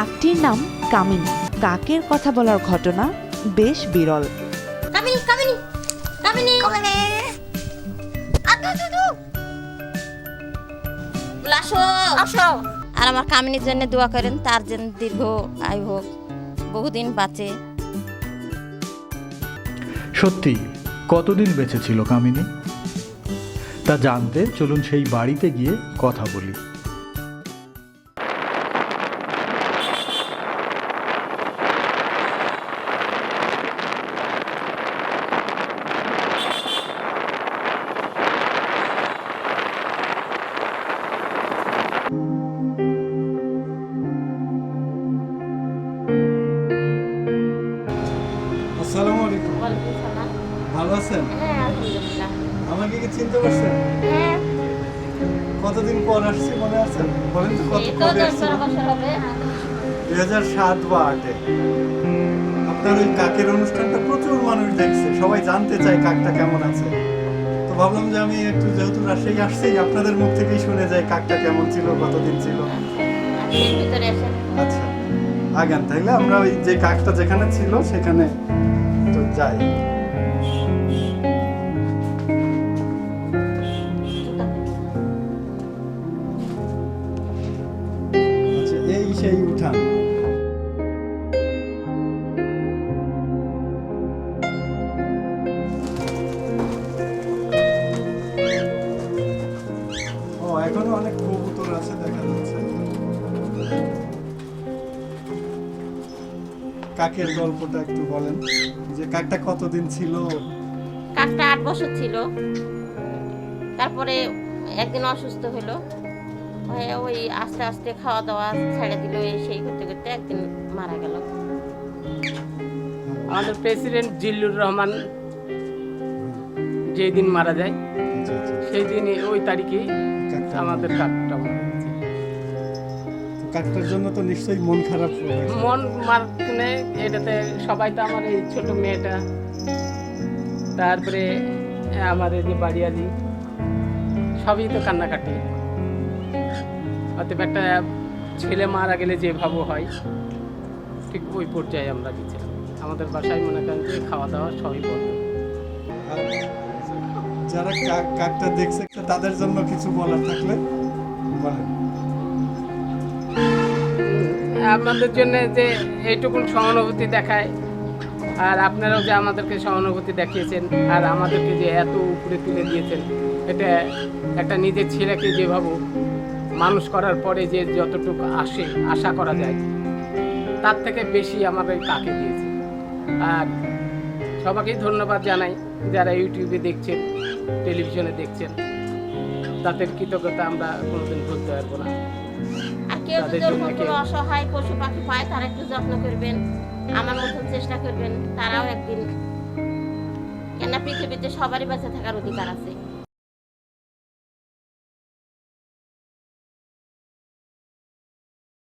কাকটির নাম কামিনী। কাকের কথা বলার ঘটনা বেশ বিরল। কামিনী কামিনী কামিনী কমলে বলে, আসো। আসো। আর আমার কামিনীর জন্য দোয়া করেন তার যেন দীর্ঘ আয়ু হোক বহুদিন বাঁচে। সত্যি কতদিন বেঁচে ছিল কামিনী? তা জানতে চলুন সেই বাড়িতে গিয়ে কথা বলি। ভালো আছেন? হ্যাঁ আমাকে কি চিনতে পারছেন? হ্যাঁ। কতদিন পর আসছি মনে আছে বলেন তো কত কবে আসছি হবে দুই হাজার সাত বা আটে। আপনার ওই কাকের অনুষ্ঠানটা প্রচুর মানুষ দেখছে সবাই জানতে চায় কাকটা কেমন আছে। তো ভাবলাম যে আমি একটু যেহেতু রাজশাহী আসছি আপনাদের মুখ থেকেই শুনে যাই কাকটা কেমন ছিল কতদিন ছিল। আসেন। আচ্ছা আগান তাইলে আমরা ওই যে কাকটা যেখানে ছিল সেখানে তো যাই। আচ্ছা এই সেই উঠান কাকের গল্পটা একটু বলেন? যে কাকটা কতদিন ছিল? কাকটা আট বছর ছিল। তারপরে একদিন অসুস্থ হলো। হয়ে ওই আস্তে আস্তে খাওয়া দাওয়া ছেড়ে দিল এই সেই করতে করতে একদিন মারা গেল। আমাদের প্রেসিডেন্ট জিল্লুর রহমান যেই দিন মারা যায় জি, জি। সেই দিনই ওই তারিখেই আমাদের কাকটা মারা। কাকটার জন্য তো নিশ্চয়ই মন খারাপ মন মার্কনে এটাতে সবাই তো আমার এই ছোট মেয়েটা। তারপরে আমার এই যে বাড়িয়ালি সবই তো কান্নাকাটি। অতএব একটা ছেলে মারা গেলে যেভাবে হয় ঠিক ওই পর্যায়ে আমরা গেছিলাম আমাদের বাসায় মনে করেন যে খাওয়া দাওয়া সবই বন্ধ। যারা কাকটা দেখছে তাদের জন্য কিছু বলার থাকলে বলেন। আপনাদের জন্য যে এইটুকুন সহানুভূতি দেখায়, আর আপনারাও যে আমাদেরকে সহানুভূতি দেখিয়েছেন, আর আমাদেরকে যে এত উপরে তুলে দিয়েছেন, এটা একটা নিজের ছেলেকে যেভাবে মানুষ করার পরে যে যতটুকু আসে, আশা করা যায়, তার থেকে বেশি আমাদের কাকে দিয়েছে। আর সবাইকেই ধন্যবাদ জানাই, যারা ইউটিউবে দেখছেন, টেলিভিশনে দেখছেন, তাদের কৃতজ্ঞতা আমরা কোনোদিন ভুলতে পারব না। আর কেউ যদি ওরকম কোনো অসহায় পশু পাখি পায় তারা একটু যত্ন করবেন। আমার মতন চেষ্টা করবেন তারাও একদিন কেননা পৃথিবীতে সবারই বেঁচে থাকার অধিকার আছে।